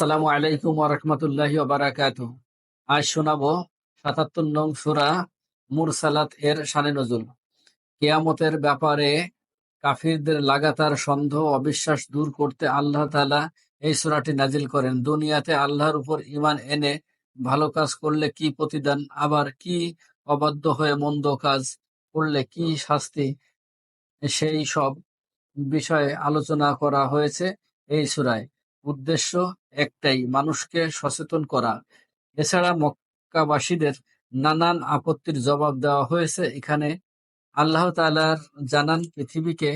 আসসালামু আলাইকুম ওরহমতুল্লাহি বারাকাত আজ শোনাবো সাতাত্তর নং সুরা মুরসালাত এর সানে নজুল। কেয়ামতের ব্যাপারে কাফিরদের লাগাতার সন্দেহ অবিশ্বাস দূর করতে আল্লাহ তালা এই সুরাটি নাজিল করেন। দুনিয়াতে আল্লাহর উপর ঈমান এনে ভালো কাজ করলে কি প্রতিদান, আবার কি অবাধ্য হয়ে মন্দ কাজ করলে কি শাস্তি, সেই সব বিষয়ে আলোচনা করা হয়েছে এই সূরায়। উদ্দেশ্য একটাই, মানুষকে সচেতন করা। এছাড়া মক্কাবাসীদের নানান আপত্তির জবাব দেওয়া হয়েছে। এখানে আল্লাহ তাআলার জানান, পৃথিবীকে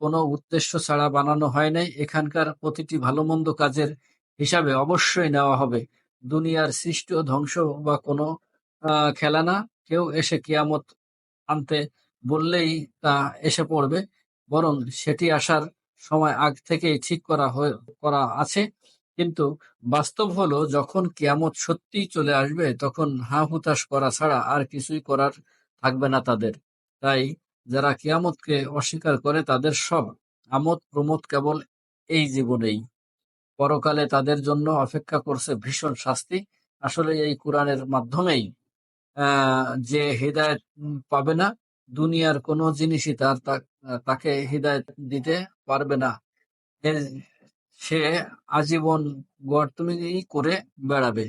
কোনো উদ্দেশ্য ছাড়া বানানো হয় নাই। এখানকার প্রতিটি ভালো মন্দ কাজের হিসাবে অবশ্যই নেওয়া হবে। দুনিয়ার সৃষ্টি ও ধ্বংস বা কোনো খেলা না। কেউ এসে কিয়ামত আনতে বললেই তা এসে পড়বে। বরং সেটি আসার সময় আগ থেকেই ঠিক করা করা আছে। কিন্তু বাস্তব হলো, যখন কিয়ামত সত্যিই চলে আসবে, তখন হা হুতাশ করা ছাড়া আর কিছুই করার থাকবে না তাদের। তাই যারা কিয়ামতকে অস্বীকার করে, তাদের সব আমোদ প্রমোদ কেবল এই জীবনেই। পরকালে তাদের জন্য অপেক্ষা করছে ভীষণ শাস্তি। আসলে এই কোরআনের মাধ্যমেই যে হৃদায়ত পাবে না দুনিয়ার কোনো জিনিসই তার তাকে হৃদায়ত দিতে পারবে না। সে আজীবন গর্তমি করে বেড়াবে।